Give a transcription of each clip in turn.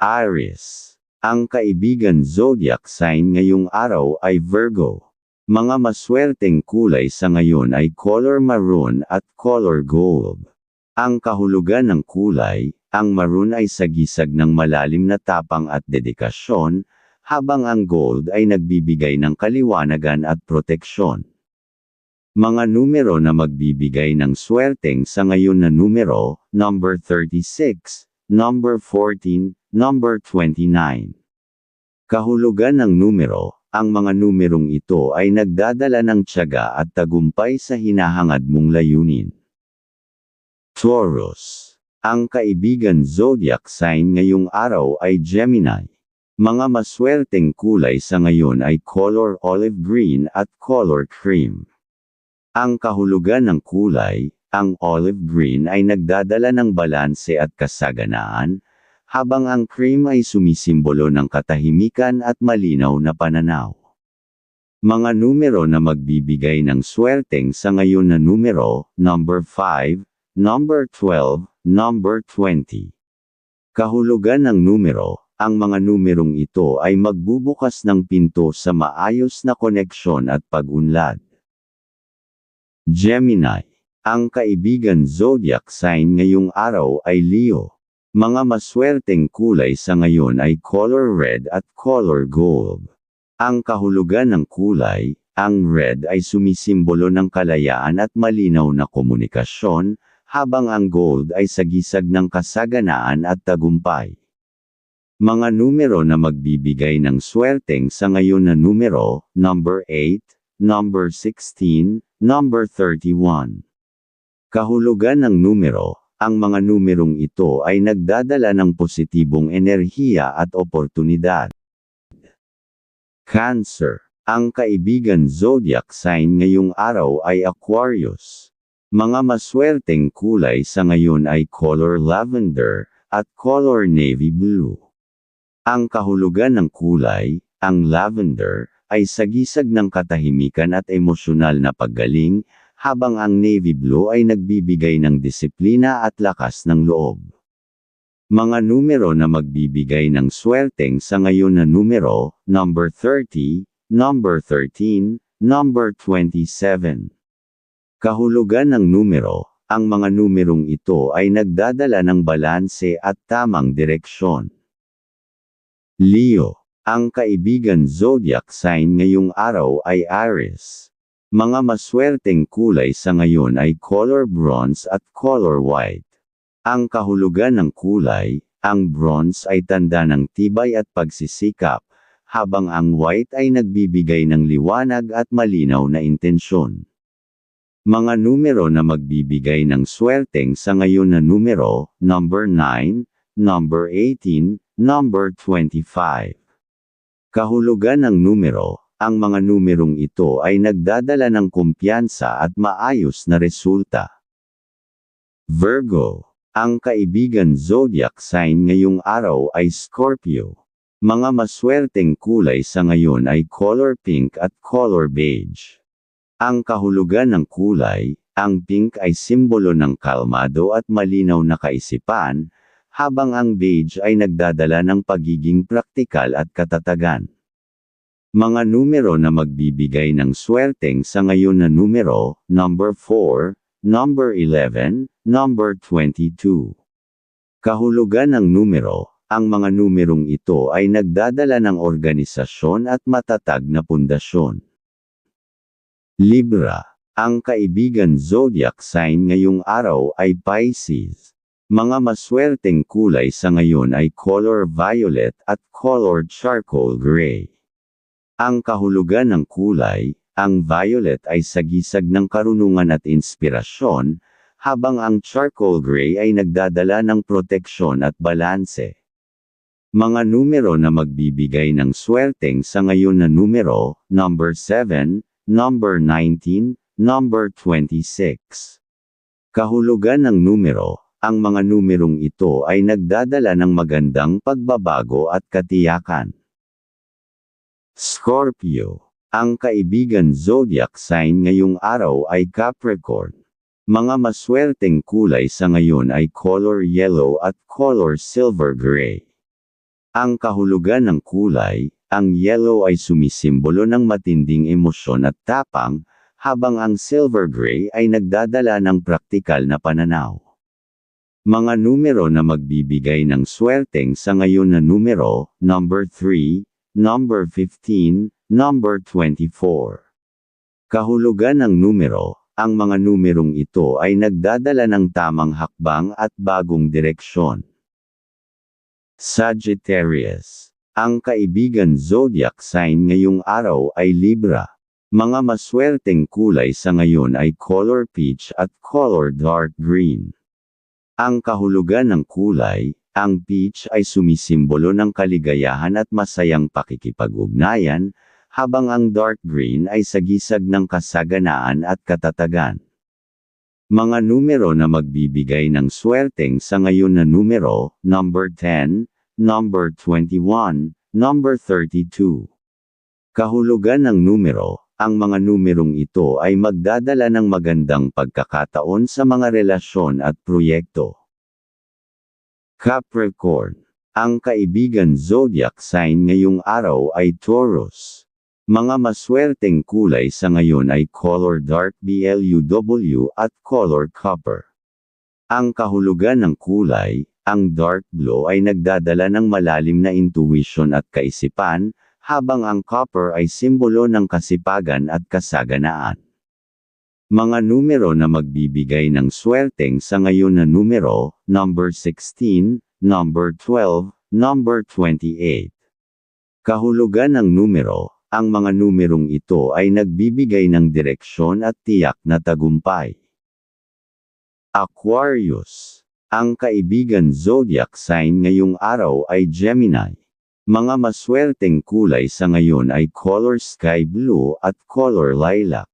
Aries. Ang kaibigan zodiac sign ngayong araw ay Virgo. Mga maswerteng kulay sa ngayon ay color maroon at color gold. Ang kahulugan ng kulay, ang maroon ay sagisag ng malalim na tapang at dedikasyon, habang ang gold ay nagbibigay ng kaliwanagan at proteksyon. Mga numero na magbibigay ng swerteng sa ngayon na numero, number 36, number 14, number 29. Kahulugan ng numero, ang mga numerong ito ay nagdadala ng tiyaga at tagumpay sa hinahangad mong layunin. Taurus. Ang kaibigan zodiac sign ngayong araw ay Gemini. Mga maswerteng kulay sa ngayon ay color olive green at color cream. Ang kahulugan ng kulay, ang olive green ay nagdadala ng balanse at kasaganaan, habang ang cream ay sumisimbolo ng katahimikan at malinaw na pananaw. Mga numero na magbibigay ng swerteng sa ngayon na numero, number 5, number 12, number 20. Kahulugan ng numero, ang mga numerong ito ay magbubukas ng pinto sa maayos na koneksyon at pag-unlad. Gemini. Ang kaibigan zodiac sign ngayong araw ay Leo. Mga maswerteng kulay sa ngayon ay color red at color gold. Ang kahulugan ng kulay, ang red ay sumisimbolo ng kalayaan at malinaw na komunikasyon, habang ang gold ay sagisag ng kasaganaan at tagumpay. Mga numero na magbibigay ng swerteng sa ngayon na numero, number 8, number 16, number 31. Kahulugan ng numero, ang mga numerong ito ay nagdadala ng positibong enerhiya at oportunidad. Cancer. Ang kaibigan zodiac sign ngayong araw ay Aquarius. Mga maswerteng kulay sa ngayon ay color lavender at color navy blue. Ang kahulugan ng kulay, ang lavender, ay sagisag ng katahimikan at emosyonal na paggaling, habang ang navy blue ay nagbibigay ng disiplina at lakas ng loob. Mga numero na magbibigay ng swerteng sa ngayon na numero, number 30, number 13, number 27. Kahulugan ng numero, ang mga numerong ito ay nagdadala ng balanse at tamang direksyon. Leo, ang kaibigan zodiac sign ngayong araw ay Aries. Mga maswerteng kulay sa ngayon ay color bronze at color white. Ang kahulugan ng kulay, ang bronze ay tanda ng tibay at pagsisikap, habang ang white ay nagbibigay ng liwanag at malinaw na intensyon. Mga numero na magbibigay ng swerteng sa ngayon na numero, number 9, number 18, number 25. Kahulugan ng numero, ang mga numerong ito ay nagdadala ng kumpiyansa at maayos na resulta. Virgo. Ang kaibigan zodiac sign ngayong araw ay Scorpio. Mga maswerteng kulay sa ngayon ay color pink at color beige. Ang kahulugan ng kulay, ang pink ay simbolo ng kalmado at malinaw na kaisipan, habang ang beige ay nagdadala ng pagiging praktikal at katatagan. Mga numero na magbibigay ng swerteng sa ngayon na numero, number 4, number 11, number 22. Kahulugan ng numero, ang mga numerong ito ay nagdadala ng organisasyon at matatag na pundasyon. Libra. Ang kaibigan zodiac sign ngayong araw ay Pisces. Mga maswerteng kulay sa ngayon ay color violet at color charcoal gray. Ang kahulugan ng kulay, ang violet ay sagisag ng karunungan at inspirasyon, habang ang charcoal gray ay nagdadala ng proteksyon at balanse. Mga numero na magbibigay ng swerteng sa ngayon na numero, number 7, number 19, number 26. Kahulugan ng numero, ang mga numerong ito ay nagdadala ng magandang pagbabago at katiyakan. Scorpio. Ang kaibigan zodiac sign ngayong araw ay Capricorn. Mga maswerteng kulay sa ngayon ay color yellow at color silver gray. Ang kahulugan ng kulay, ang yellow ay sumisimbolo ng matinding emosyon at tapang, habang ang silver gray ay nagdadala ng praktikal na pananaw. Mga numero na magbibigay ng swerteng sa ngayon na numero, number 3, number 15, number 24. Kahulugan ng numero, ang mga numerong ito ay nagdadala ng tamang hakbang at bagong direksyon. Sagittarius. Ang kaibigan zodiac sign ngayong araw ay Libra. Mga maswerteng kulay sa ngayon ay color peach at color dark green. Ang kahulugan ng kulay, ang peach ay sumisimbolo ng kaligayahan at masayang pakikipag-ugnayan, habang ang dark green ay sagisag ng kasaganaan at katatagan. Mga numero na magbibigay ng swerteng sa ngayon na numero, number 10, number 21, number 32. Kahulugan ng numero, ang mga numerong ito ay magdadala ng magandang pagkakataon sa mga relasyon at proyekto. Capricorn. Ang kaibigan zodiac sign ngayong araw ay Taurus. Mga maswerteng kulay sa ngayon ay color dark BLUW at color copper. Ang kahulugan ng kulay, ang dark blue ay nagdadala ng malalim na intuition at kaisipan, habang ang copper ay simbolo ng kasipagan at kasaganaan. Mga numero na magbibigay ng swerteng sa ngayon na numero, number 16, number 12, number 28. Kahulugan ng numero, ang mga numerong ito ay nagbibigay ng direksyon at tiyak na tagumpay. Aquarius. Ang kaibigan zodiac sign ngayong araw ay Gemini. Mga maswerteng kulay sa ngayon ay color sky blue at color lilac.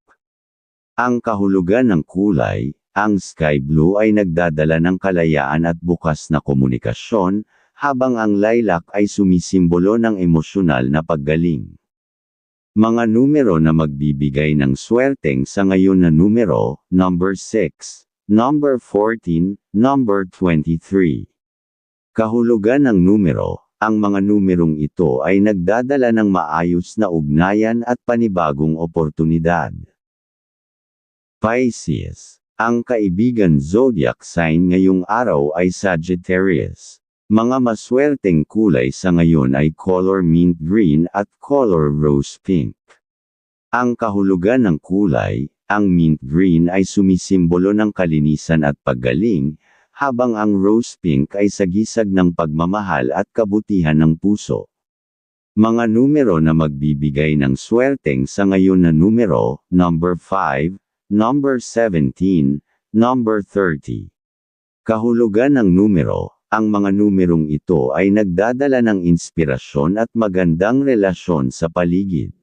Ang kahulugan ng kulay, ang sky blue ay nagdadala ng kalayaan at bukas na komunikasyon, habang ang lilac ay sumisimbolo ng emosyonal na paggaling. Mga numero na magbibigay ng swerteng sa ngayon na numero, number 6, number 14, number 23. Kahulugan ng numero, ang mga numerong ito ay nagdadala ng maayos na ugnayan at panibagong oportunidad. Pisces. Ang kaibigan zodiac sign ngayong araw ay Sagittarius. Mga maswerteng kulay sa ngayon ay color mint green at color rose pink. Ang kahulugan ng kulay, ang mint green ay sumisimbolo ng kalinisan at paggaling, habang ang rose pink ay sagisag ng pagmamahal at kabutihan ng puso. Mga numero na magbibigay ng swerteng sa ngayon na numero, number 5, number 17, number 30. Kahulugan ng numero, ang mga numerong ito ay nagdadala ng inspirasyon at magandang relasyon sa paligid.